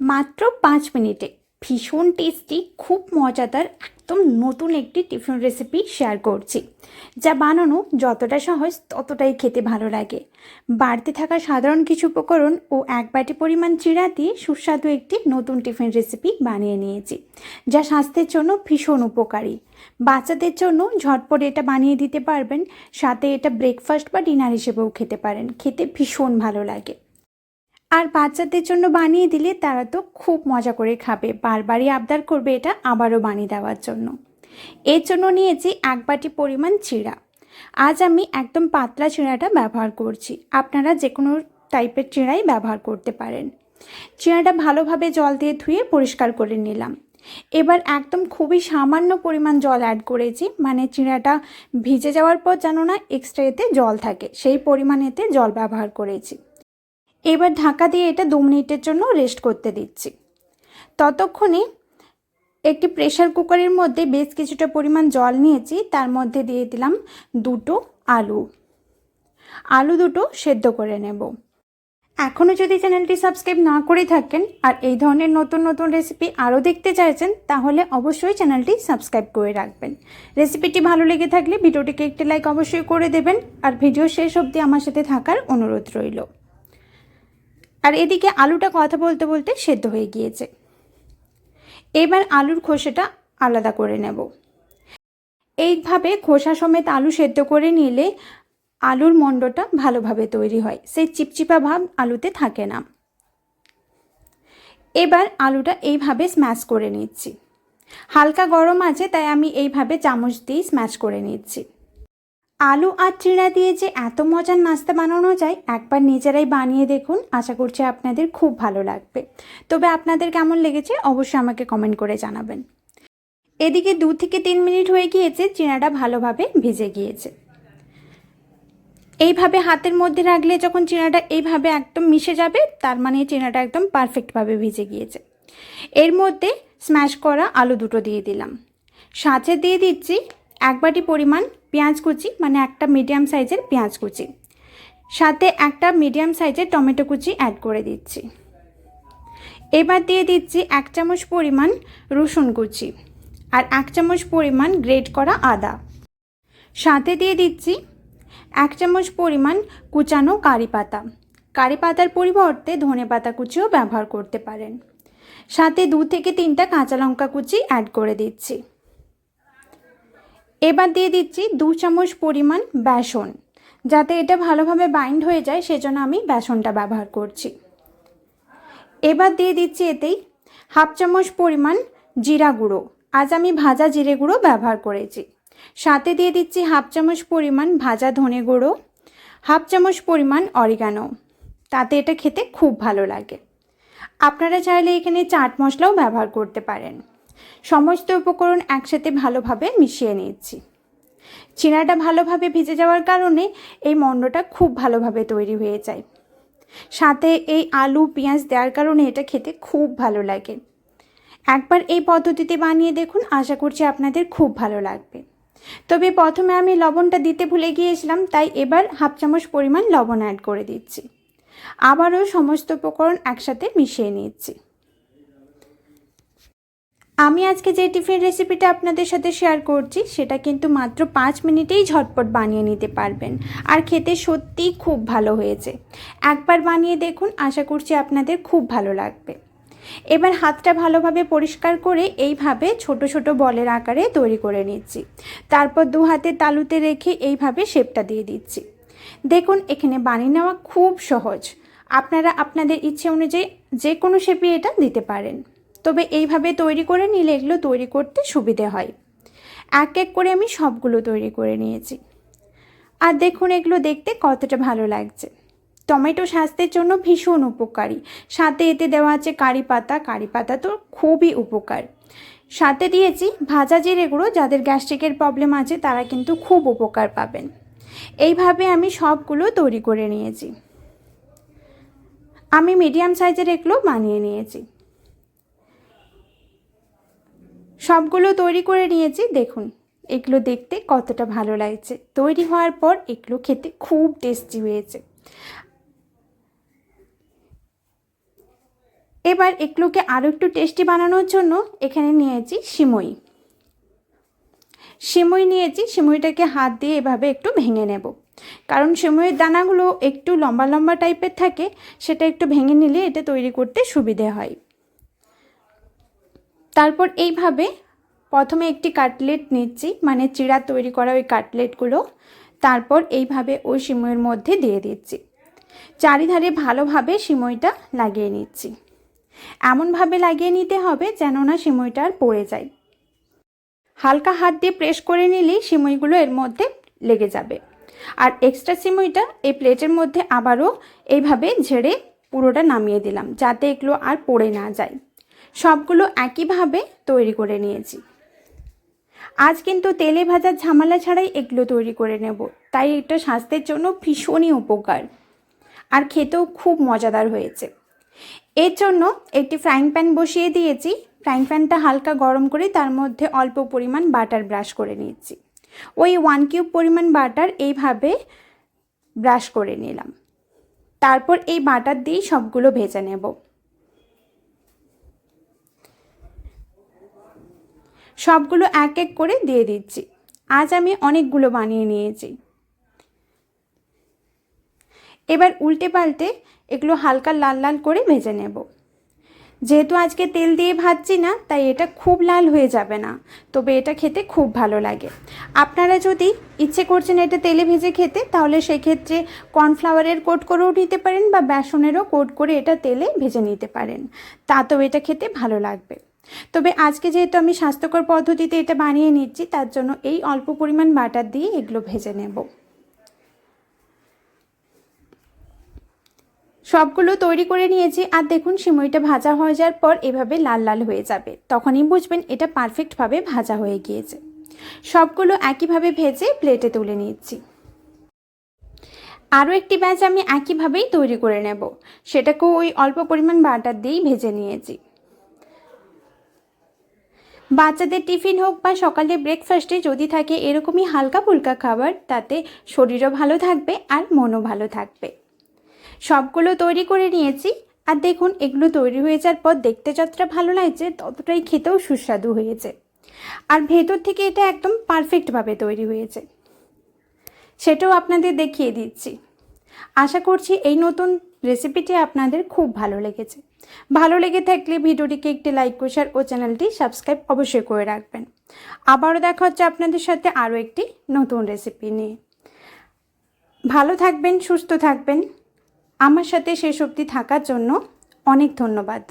মাত্র পাঁচ মিনিটে। ভীষণ টেস্টি খুব মজাদার, একদম নতুন একটি টিফিন রেসিপি শেয়ার করছি। যা বানানো যতটা সহজ ততটাই খেতে ভালো লাগে। বাড়তে থাকা সাধারণ কিছু উপকরণ ও এক বাটি পরিমাণ চিড়া দিয়ে সুস্বাদু একটি নতুন টিফিন রেসিপি বানিয়ে নিয়েছি, যা স্বাস্থ্যের জন্য ভীষণ উপকারী। বাচ্চাদের জন্য ঝটপট এটা বানিয়ে দিতে পারবেন, সাথে এটা ব্রেকফাস্ট বা ডিনার হিসেবেও খেতে পারেন, খেতে ভীষণ ভালো লাগে। আর বাচ্চাদের জন্য বানিয়ে দিলে তারা তো খুব মজা করে খাবে। বারবারই আবদার করবে এটা আবারও বানিয়ে দেওয়ার জন্য। এর জন্য নিয়েছি এক বাটি পরিমাণ চিড়া। আজ আমি একদম পাতলা চিড়াটা ব্যবহার করছি। আপনারা যে কোনো টাইপের চিড়াই ব্যবহার করতে পারেন। চিড়াটা ভালোভাবে জল দিয়ে ধুয়ে পরিষ্কার করে নিলাম। এবার একদম খুবই সামান্য পরিমাণ জল অ্যাড করেছি। মানে চিড়াটা ভিজে যাওয়ার পর যেন না এক্সট্রা এতে জল থাকে। সেই পরিমাণ এতে জল ব্যবহার করেছি। এবার ঢাকা দিয়ে এটা দু মিনিটের জন্য রেস্ট করতে দিচ্ছি। ততক্ষণে একটি প্রেশার কুকারের মধ্যে বেশ কিছুটা পরিমাণ জল নিয়েছি, তার মধ্যে দিয়ে দিলাম দুটো আলু। আলু দুটো সেদ্ধ করে নেব। এখনও যদি চ্যানেলটি সাবস্ক্রাইব না করে থাকেন আর এই ধরনের নতুন নতুন রেসিপি আরও দেখতে চাইছেন, তাহলে অবশ্যই চ্যানেলটি সাবস্ক্রাইব করে রাখবেন। রেসিপিটি ভালো লেগে থাকলে ভিডিওটিকে একটি লাইক অবশ্যই করে দেবেন। আর ভিডিও শেষ অবধি আমার সাথে থাকার অনুরোধ রইল। আর এদিকে আলুটা কথা বলতে বলতে সেদ্ধ হয়ে গিয়েছে। এবার আলুর খোসাটা আলাদা করে নেব। এইভাবে খোসা সমেত আলু সেদ্ধ করে নিলে আলুর মণ্ডটা ভালোভাবে তৈরি হয়। সেই চিপচিপা ভাব আলুতে থাকে না। এবার আলুটা এইভাবে স্ম্যাশ করে নিচ্ছি। হালকা গরম আছে, তাই আমি এইভাবে চামচ দিয়ে স্ম্যাশ করে নিচ্ছি। আলু আর চিড়া দিয়ে যে এত মজার নাস্তা বানানো যায়, একবার নিজেরাই বানিয়ে দেখুন। আশা করছি আপনাদের খুব ভালো লাগবে। তবে আপনাদের কেমন লেগেছে অবশ্যই আমাকে কমেন্ট করে জানাবেন। এদিকে দু থেকে তিন মিনিট হয়ে গিয়েছে, চিড়াটা ভালোভাবে ভিজে গিয়েছে। এইভাবে হাতের মধ্যে রাখলে যখন চিড়াটা এইভাবে একদম মিশে যাবে, তার মানে চিড়াটা একদম পারফেক্টভাবে ভিজে গিয়েছে। এর মধ্যে স্ম্যাশ করা আলু দুটো দিয়ে দিলাম। সাথে দিয়ে দিচ্ছি এক বাটি পরিমাণ পেঁয়াজ কুচি মানে একটা মিডিয়াম সাইজের পেঁয়াজ কুচি। সাথে একটা মিডিয়াম সাইজের টমেটো কুচি অ্যাড করে দিচ্ছি। এবার দিয়ে দিচ্ছি এক চামচ পরিমাণ রসুন কুচি আর এক চামচ পরিমাণ গ্রেট করা আদা। সাথে দিয়ে দিচ্ছি এক চামচ পরিমাণ কুচানো কারি পাতা। কারি পাতার পরিবর্তে ধনে পাতা কুচিও ব্যবহার করতে পারেন। সাথে দু থেকে তিনটা কাঁচা লঙ্কা কুচি অ্যাড করে দিচ্ছি। এবার দিয়ে দিচ্ছি দু চামচ পরিমাণ বেসন। যাতে এটা ভালোভাবে বাইন্ড হয়ে যায়, সেজন্য আমি বেসনটা ব্যবহার করছি। এবার দিয়ে দিচ্ছি এতেই হাফ চামচ পরিমাণ জিরা গুঁড়ো। আজ আমি ভাজা জিরে গুঁড়ো ব্যবহার করেছি। সাথে দিয়ে দিচ্ছি হাফ চামচ পরিমাণ ভাজা ধনে গুঁড়ো, হাফ চামচ পরিমাণ অরিগানো। তাতে এটা খেতে খুব ভালো লাগে। আপনারা চাইলে এখানে চাট মশলাও ব্যবহার করতে পারেন। সমস্ত উপকরণ একসাথে ভালোভাবে মিশিয়ে নিচ্ছি চিনাটা ভালোভাবে ভিজে যাওয়ার কারণে এই মণ্ডটা খুব ভালোভাবে তৈরি হয়ে যায়। সাথে এই আলু, পেঁয়াজ দেওয়ার কারণে এটা খেতে খুব ভালো লাগে। একবার এই পদ্ধতিতে বানিয়ে দেখুন, আশা করছি আপনাদের খুব ভালো লাগবে। তবে প্রথমে আমি লবণটা দিতে ভুলে গিয়েছিলাম, তাই এবার হাফ চামচ পরিমাণ লবণ অ্যাড করে দিচ্ছি। আবারও সমস্ত উপকরণ একসাথে মিশিয়ে নিচ্ছি আমি আজকে যে টিফিন রেসিপিটা আপনাদের সাথে শেয়ার করছি, সেটা কিন্তু মাত্র পাঁচ মিনিটেই ঝটপট বানিয়ে নিতে পারবেন। আর খেতে সত্যিই খুব ভালো হয়েছে। একবার বানিয়ে দেখুন, আশা করছি আপনাদের খুব ভালো লাগবে। এবার হাতটা ভালোভাবে পরিষ্কার করে এইভাবে ছোট ছোট বলের আকারে তৈরি করে নিচ্ছি। তারপর দু হাতে তালুতে রেখে এইভাবে শেপটা দিয়ে দিচ্ছি। দেখুন, এখানে বানিয়ে নেওয়া খুব সহজ। আপনারা আপনাদের ইচ্ছে অনুযায়ী যে কোনো শেপে এটা দিতে পারেন। তবে এইভাবে তৈরি করে নিলে এগুলো তৈরি করতে সুবিধে হয়। এক এক করে আমি সবগুলো তৈরি করে নিয়েছি। আর দেখুন, এগুলো দেখতে কতটা ভালো লাগছে। টমেটো স্বাস্থ্যের জন্য ভীষণ উপকারী। সাথে এতে দেওয়া আছে কারি পাতা। কারি পাতা তো খুবই উপকার। সাথে দিয়েছি ভাজা জিরে গুঁড়ো। যাদের গ্যাস্ট্রিকের প্রবলেম আছে, তারা কিন্তু খুব উপকার পাবেন। এইভাবে আমি সবগুলো তৈরি করে নিয়েছি। আমি মিডিয়াম সাইজের এগুলো বানিয়ে নিয়েছি। সবগুলো তৈরি করে নিয়েছি, দেখুন। এগুলো দেখতে কতটা ভালো লাগছে। তৈরি হওয়ার পর এগুলো খেতে খুব টেস্টি হয়েছে। এবার এগুলোকে আরও একটু টেস্টি বানানোর জন্য এখানে নিয়েছি সিমই। সিমই নিয়েছি, সিমইটাকে হাত দিয়ে এভাবে একটু ভেঙে নেব। কারণ সিমইয়ের দানাগুলো একটু লম্বা লম্বা টাইপের থাকে, সেটা একটু ভেঙে নিলে এটা তৈরি করতে সুবিধে হয়। তারপর এইভাবে প্রথমে একটি কাটলেট নিচ্ছি মানে চিড়া তৈরি করা ওই কাটলেটগুলো। তারপর এইভাবে ওই সিমইয়ের মধ্যে দিয়ে দিচ্ছি। চারিধারে ভালোভাবে সিমইটা লাগিয়ে নিচ্ছি। এমনভাবে লাগিয়ে নিতে হবে যেন না সিমইটা আর পড়ে যায়। হালকা হাত দিয়ে প্রেস করে নিলেই সিমইগুলো এর মধ্যে লেগে যাবে। আর এক্সট্রা সিমইটা এই প্লেটের মধ্যে আবারও এইভাবে ঝেড়ে পুরোটা নামিয়ে দিলাম, যাতে এগুলো আর পড়ে না যায়। সবগুলো একইভাবে তৈরি করে নিয়েছি। আজ কিন্তু তেলে ভাজার ঝামেলা ছাড়াই এগুলো তৈরি করে নেব। তাই এটা স্বাস্থ্যের জন্য ভীষণই উপকার। আর খেতেও খুব মজাদার হয়েছে। এর জন্য একটি ফ্রাইং প্যান বসিয়ে দিয়েছি। ফ্রাইং প্যানটা হালকা গরম করে তার মধ্যে অল্প পরিমাণ বাটার ব্রাশ করে নিয়েছি। ওই ওয়ান কিউব পরিমাণ বাটার এইভাবে ব্রাশ করে নিলাম। তারপর এই বাটার দিয়েই সবগুলো ভেজে নেব। সবগুলো এক এক করে দিয়ে দিচ্ছি। আজ আমি অনেকগুলো বানিয়ে নিয়েছি। এবার উল্টে পাল্টে এগুলো হালকা লাল লাল করে ভেজে নেব। যেহেতু আজকে তেল দিয়ে ভাজছি না, তাই এটা খুব লাল হয়ে যাবে না। তবে এটা খেতে খুব ভালো লাগে। আপনারা যদি ইচ্ছে করছেন এটা তেলে ভেজে খেতে, তাহলে সেক্ষেত্রে কর্নফ্লাওয়ারের কোট করেও নিতে পারেন বা বেসনেরও কোট করে এটা তেলে ভেজে নিতে পারেন। তাতেও এটা খেতে ভালো লাগবে। তবে আজকে যেহেতু আমি স্বাস্থ্যকর পদ্ধতিতে এটা বানিয়ে নিচ্ছি, তার জন্য এই অল্প পরিমাণ বাটার দিয়ে এগুলো ভেজে নেব। সবগুলো তৈরি করে নিয়েছি, আর দেখুন সিমইটা ভাজা হয়ে যাওয়ার পর এভাবে লাল লাল হয়ে যাবে। তখনই বুঝবেন এটা পারফেক্টভাবে ভাজা হয়ে গিয়েছে। সবগুলো একইভাবে ভেজে প্লেটে তুলে নিচ্ছি। আরও একটি ব্যাচ আমি একইভাবেই তৈরি করে নেব। সেটাকেও ওই অল্প পরিমাণ বাটার দিয়েই ভেজে নিয়েছি। বাচ্চাদের টিফিন হোক বা সকালে ব্রেকফাস্টে যদি থাকে এরকমই হালকা ফুলকা খাবার, তাতে শরীরও ভালো থাকবে আর মনও ভালো থাকবে। সবগুলো তৈরি করে নিয়েছি। আর দেখুন, এগুলো তৈরি হয়ে যাওয়ার পর দেখতে যতটা ভালো লাগছে, ততটাই খেতেও সুস্বাদু হয়েছে। আর ভেতর থেকে এটা একদম পারফেক্টভাবে তৈরি হয়েছে। সেটাও আপনাদের দেখিয়ে দিচ্ছি। আশা করছি এই নতুন রেসিপিটি আপনাদের খুব ভালো লেগেছে। ভালো লেগে থাকলে ভিডিওটিকে একটি লাইক, শেয়ার ও চ্যানেলটি সাবস্ক্রাইব অবশ্যই করে রাখবেন। আবারও দেখা হচ্ছে আপনাদের সাথে আরও একটি নতুন রেসিপি নিয়ে। ভালো থাকবেন, সুস্থ থাকবেন। আমার সাথে শেষ অবধি থাকার জন্য অনেক ধন্যবাদ।